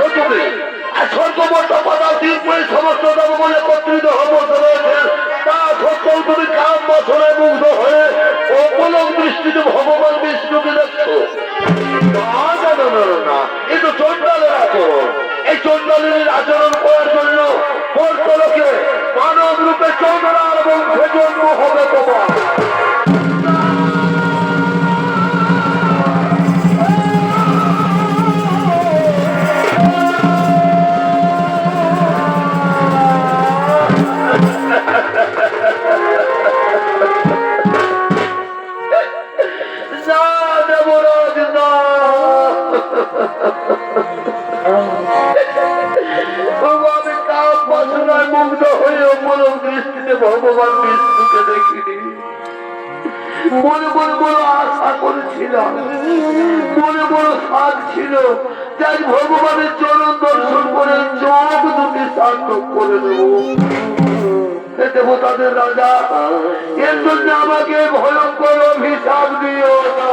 আচরণ আর স্বর্গবর্ত পাতা দিন করে সমস্ত বলে একত্রিত হবর্ত রয়েছেন তা সত্ত্বেও তুমি কাম হয়ে অপলক দৃষ্টিতে ভগবান বিষ্ণুকে দেখছ। না না না তো চন্ডালের আচরণ। এই চন্ডালের আচরণ করার জন্য পর্তলোকে মানব রূপে চন্দ্রার বংশে জন্ম হবে তোমার ভগবান বিষ্ণুকে দেখিনি মনে মনে বড় আশা করেছিলাম মনে বড় সাধ ছিল যাই ভগবানের চরণ দর্শন করে চোখ দুটি সার্থক করে দেবো দেবতাদের রাজা এর জন্য আমাকে ভয়ঙ্কর অভিশাপ দিও না,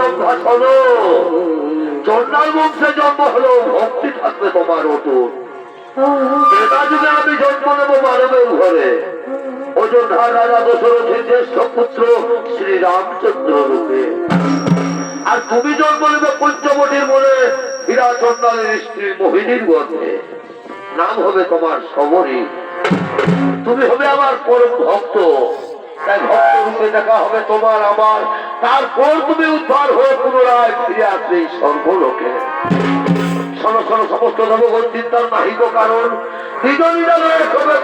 রক্ষা শোনো। চন্ডাল বংশে জন্ম হলো, ভক্তি থাকবে তোমার আমি জন্ম নেব মানবের ঘরে। অযোধ্যা রাজা দশরথের জ্যেষ্ঠ পুত্র শ্রী রামচন্দ্র রূপে। আর তুমি জন্ম নেবে পঞ্চবটির মনে হীরা চন্ডালের স্ত্রী মোহিনীর গর্ভে। নাম হবে তোমার সবরী তুমি হবে আমার পরম ভক্ত। তাই ভক্ত দেখা হবে তোমার আমার। তারপর তুমি উদ্ধার হয়ে পুনরায় ফিরে আসবে সর্বলোকে শোনো সমস্ত জনগণ চিন্তার নাহিক কারণ। নিজ নিজ কবে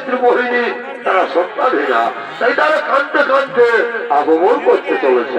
স্ত্রী মোহিনী তারা সন্তানহীনা তাই তারা কানতে কানতে আগমন করতে চলেছে।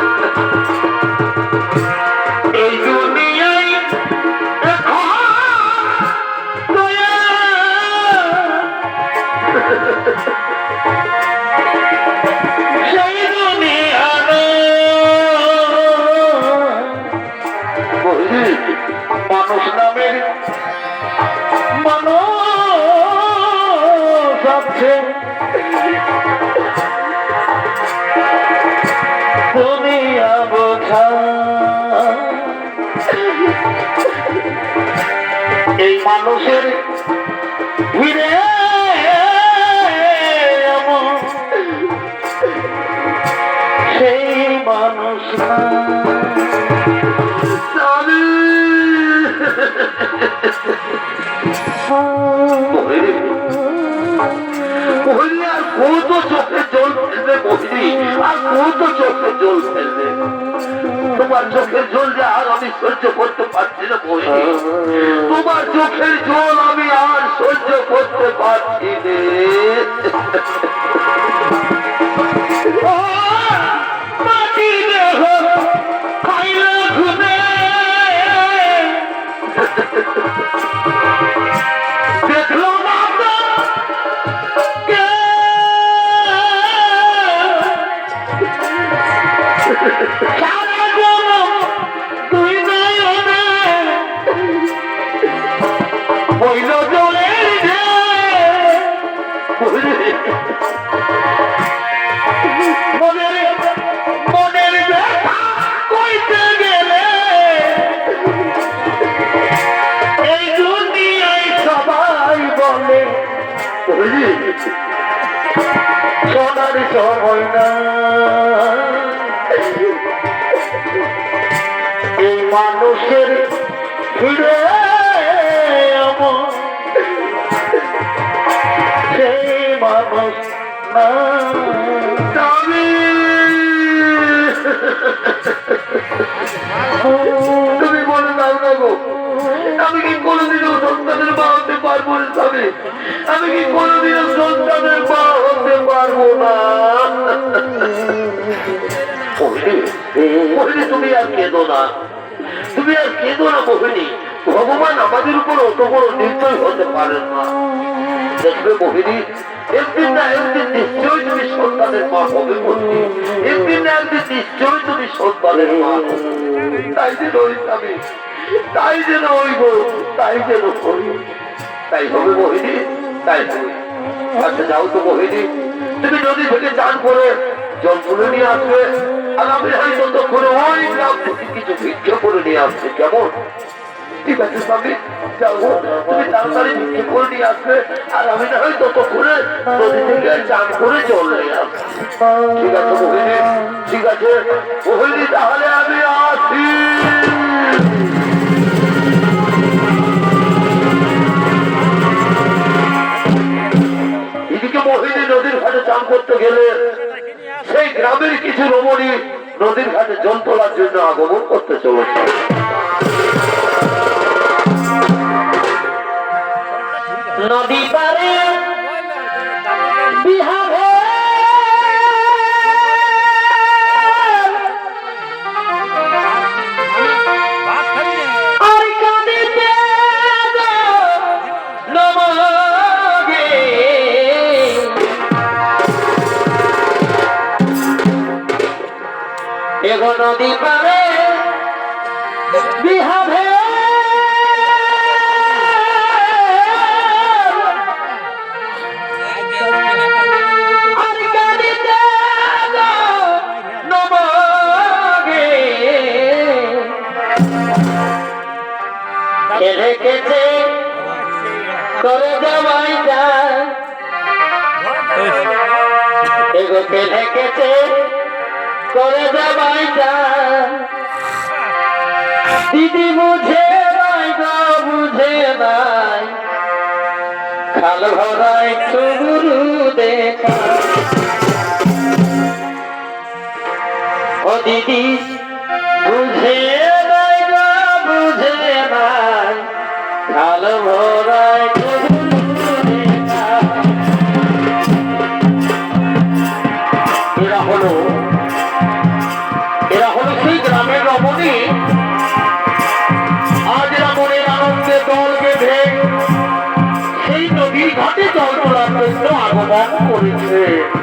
আর চোখে জল ফেলবে মহিনী আর কত চোখে জল ফেলবে? তোমার চোখের জল যে আর আমি সহ্য করতে পারছি না তোমার চোখের জল আমি আর সহ্য করতে পারছি রে সোনার সময় না। এই মানুষের ফিরে সেই মানুষ না। তুমি বলে দাও না গো। আমি কি কোনোদিনও সন্তানের মা হতে পারব স্বামী? আমি কি কোনোদিনও সন্তানের মা হতে পারব না? তুমি আর কেঁদো না। তুমি আর কেঁদো না, মোহিনী। ভগবান আমাদের উপর অত বড় নির্দয় হতে পারেন না। দেখবে মোহিনী, একদিন না একদিন নিশ্চয়ই তুমি সন্তানের মা হবে মোহিনী একদিন না একদিন নিশ্চয়ই তুমি সন্তানের মা তাই ওই স্বামী তাই যেন গো তাই যেন করি। তাই হবে মোহিনী, তাই হবে। আচ্ছা যাও তো মোহিনী। তুমি নদী থেকে চান করে জল তুলে নিয়ে আসবে। আর আমি ওই গ্রাম থেকে কিছু করে নিয়ে আসবে। কেমন? ঠিক আছে, স্বামী যাব তুমি তাড়াতাড়ি আসবে। আর আমি না হয় করে আসবে ঠিক আছে ঠিক আছে। তাহলে আমি আসি। করতে গেলে সেই গ্রামের কিছু রমণী নদীর ঘাটে জল তোলার জন্য আগমন করতে চলেছে। নদী পারে বিহারে জগতে করে যাবাই দিদি বুঝে নাই গা বুঝে নাই। খাল ভরায় চুগুরু দেখা। ও দিদি, বুঝে নাই গা বুঝে নাই। খাল ভরা জন্য আগমন করেছে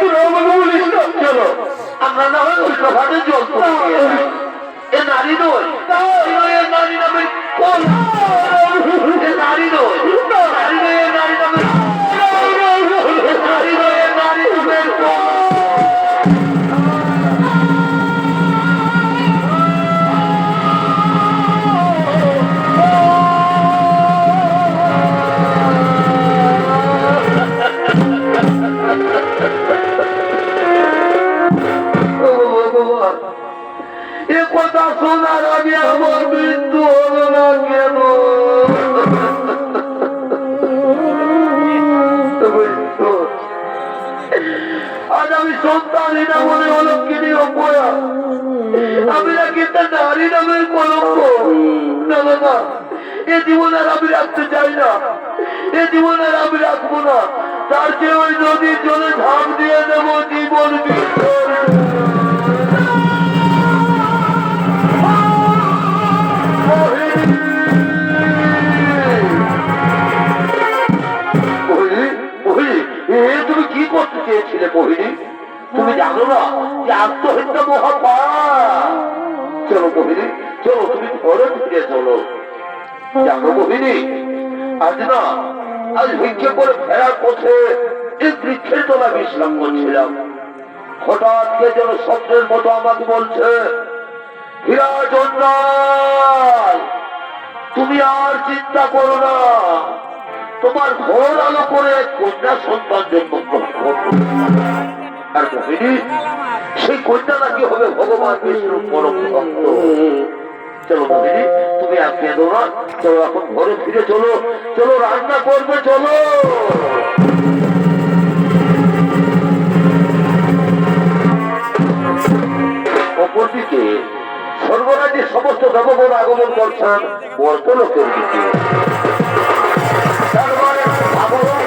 বলিস না চলো আমরা না হয় উল্টো ঘাটে জল। এ নারী নয়, এ নারী নামে নারী নয় নারী নয় নারী নামে আগে আমার মৃত্যু হলো না কেন আজ আমি সন্তানই না মনে হলো কিনি অপয়া আমি না কিন্তু নারী নামের কলঙ্ক আমি আমি তার চেয়ে ওই নদীর জলে ঝাঁপ দিয়ে দেবো জীবন বিসর্জন। চেয়েছিলে মোহিনী তুমি জানো না যে আত্মহত্যা মহাপা চলো মোহিনী চলো, তুমি ঘরে ফিরে চলো। জানো মোহিনী আজ না, আজ ভিক্ষে করে ফেরার পথে এই বৃক্ষের তলা বিশ্রাম করছিলাম। হঠাৎ কে যেন স্বপ্নের মতো আমাকে বলছে তুমি আর চিন্তা করো না। তোমার ঘর আলো করে কন্যা সন্তান জন্ম আর মোহিনী, সেই কন্যা নাকি হবে ভগবান বিষ্ণুর পরম ভক্ত চলো মোহিনী, তুমি আপনি কেঁদো না। চলো এখন ঘরে ফিরে চলো। চলো রান্না করবে, চলো। অপরদিকে সর্বরাজ্যের সমস্ত দেবগণ আগমন করছেন বর্তমান দিকে। আবরণ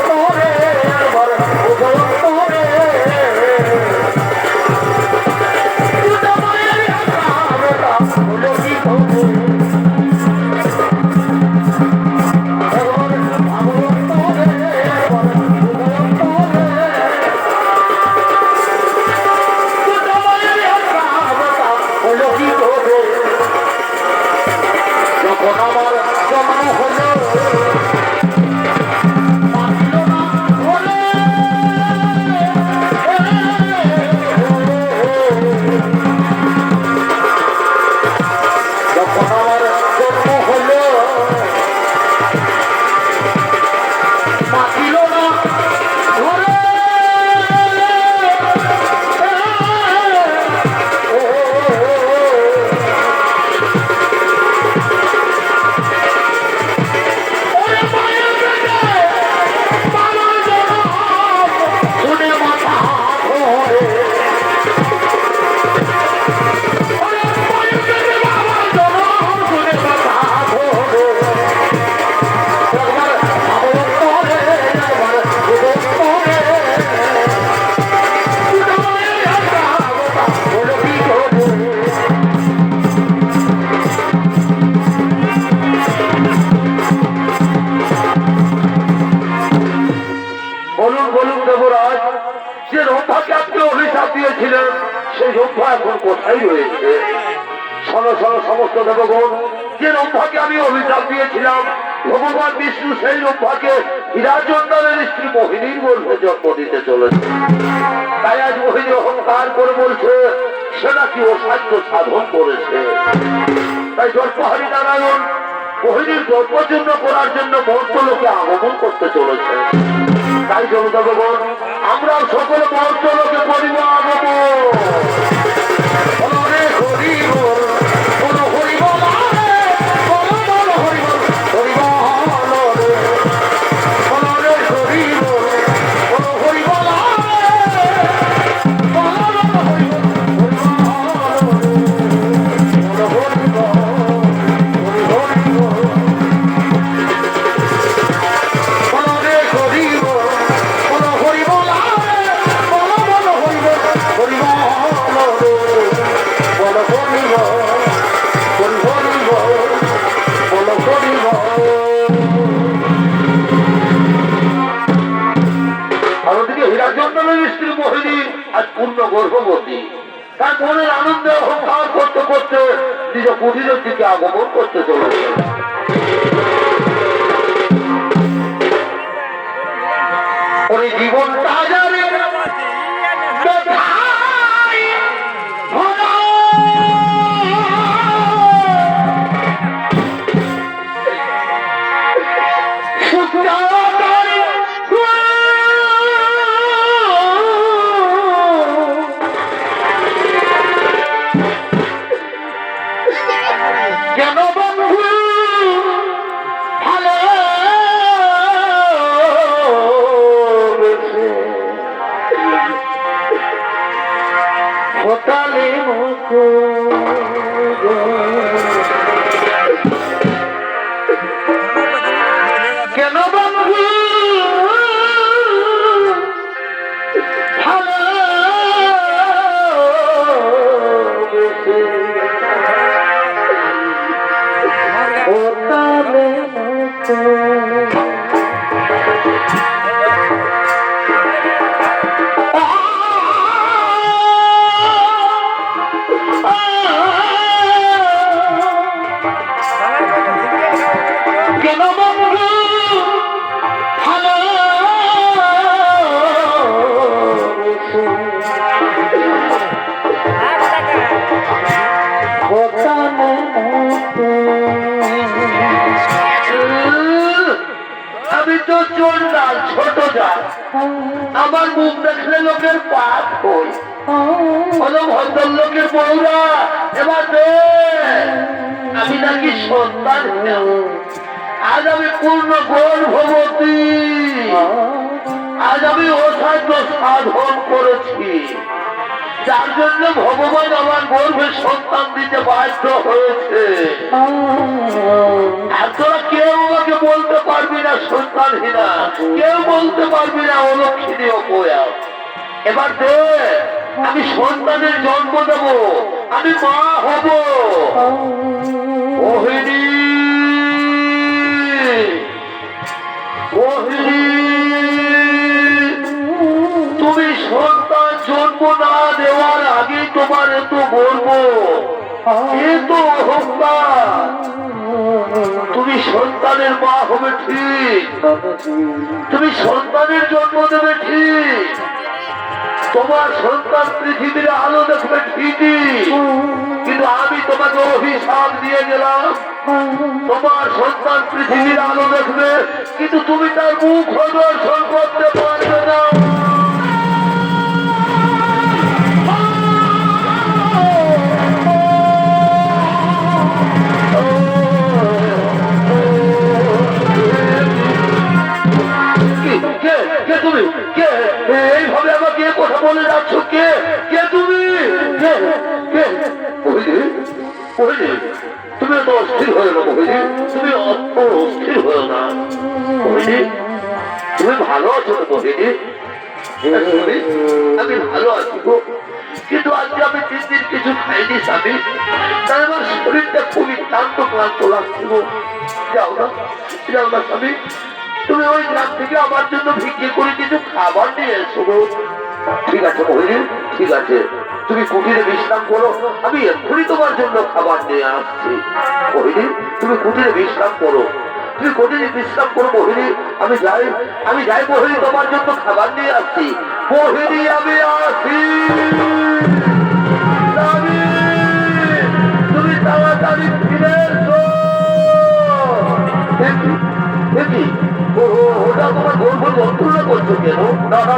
বিষ্ণু সেই রূপাকে হীরাচন্দনের স্ত্রী মোহিনীর গর্ভে জন্ম দিতে চলেছে। তাই আজ মোহিনী অহংকার করে বলছে সেটা কি অসাধ্য সাধন করেছে। তাই জন্মহারি নারায়ণ মোহিনীর জন্মচূর্ণ করার জন্য মন্ত্র লোকে আগমন করতে চলেছে। তাই জনতা ভবন আমরা সকল মন্ত্র লোকে করিব আগমন। জীবন তাজারে পূর্ণ গর্ভবতী আজ আমি অসাধ্য সাধন করেছি। যার জন্য ভগবান আমার গর্ভে সন্তান দিতে বাধ্য হয়েছে। তোরা কেউ আমাকে বলতে পারবি না, সন্তানহীনা। কেউ বলতে পারবি না অলক্ষণীয় কোয়া এবার দে, আমি সন্তানের জন্ম দেব, আমি মা হব। ওহিনী না দেওয়ার আগে তোমার এত বলব এত অহংকার। তুমি সন্তানের মা হবে ঠিক। তুমি সন্তানের জন্ম দেবে ঠিক। তোমার সন্তান পৃথিবীর আলো দেখবে ঠিকই। কিন্তু আমি তোমাকে অভিশাপ দিয়ে গেলাম। তোমার সন্তান পৃথিবীর আলো দেখবে, কিন্তু তুমি তার মুখ দর্শন করতে পারবে না। তুমি? কে? এইভাবে আমাকে কথা বলে যাচ্ছ কে? কে তুমি? তুমি তো অস্থির হয়ে না মহিলি। তুমি অস্থির হয়ে না। মহিলি তুমি ভালো আছো মহিলি? মহিলি, আমি ভালো আছি গো। কিন্তু আজকে আমি তিন দিন কিছু খাইনি স্বামী। তাই আমার শরীরটা খুবই ক্লান্ত ক্লান্ত লাগছে গো। যাও না যাও না স্বামী। তুমি ওই গ্রাম থেকে আমার জন্য ভিক্ষে করে কিছু খাবার নিয়ে এসো ঠিক আছে মহিনী, ঠিক আছে। তুমি কুটিরে বিশ্রাম করো, আমি এক্ষুনি তোমার জন্য খাবার নিয়ে আসছি। মহিনী, তুমি কুটিরে বিশ্রাম করো। তুমি কুটিরে বিশ্রাম করো মোহিনী, আমি যাই আমি যাই মোহিনী তোমার জন্য খাবার নিয়ে আসছি। মোহিনী, আমি আসি। তুমি তাড়াতাড়ি ফিরে এসো। দেখি দেখি। ওটা তোমার গর্ভ যন্ত্রণা করছ কেন দাদা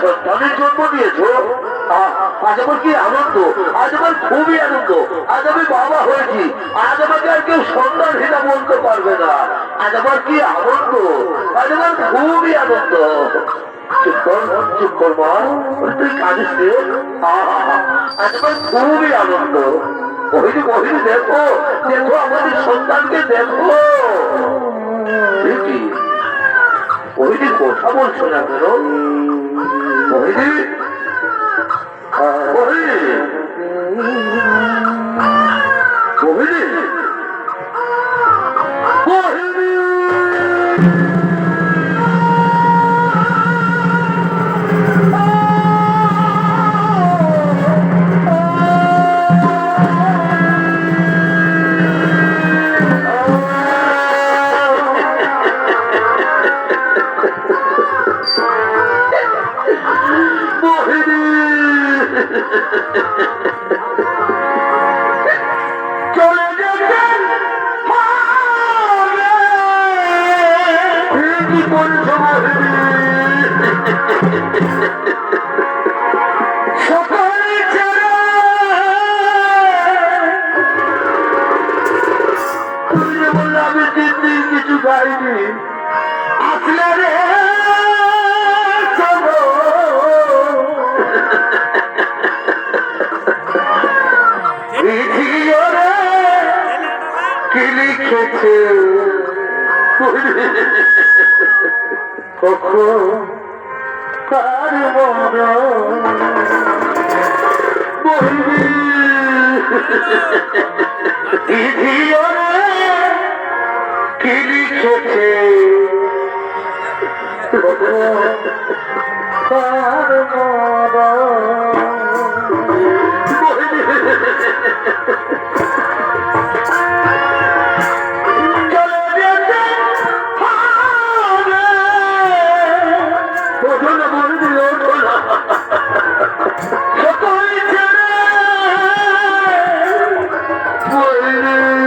সন্তানের জন্ম দিয়েছ আজ আমার কি আনন্দ? আজ আমার খুবই আনন্দ। আজ আমি বাবা হয়েছি। আজ আমাকে আর কেউ সন্তান সন্তানহীনা বলতে পারবে না। আজ আমার কি আনন্দ? আজ আমার খুবই আনন্দ। তুই কাঁদিস আজ আমার খুবই আনন্দ। মহিনী মহিনী, দেখো দেখো আমাদের সন্তানকে দেখো। মোহিনী কথা বলছো না কেন? মোহিনী মোহিনী মোহিনী লিখেছে কখন কার রে কি লিখেছে কার মন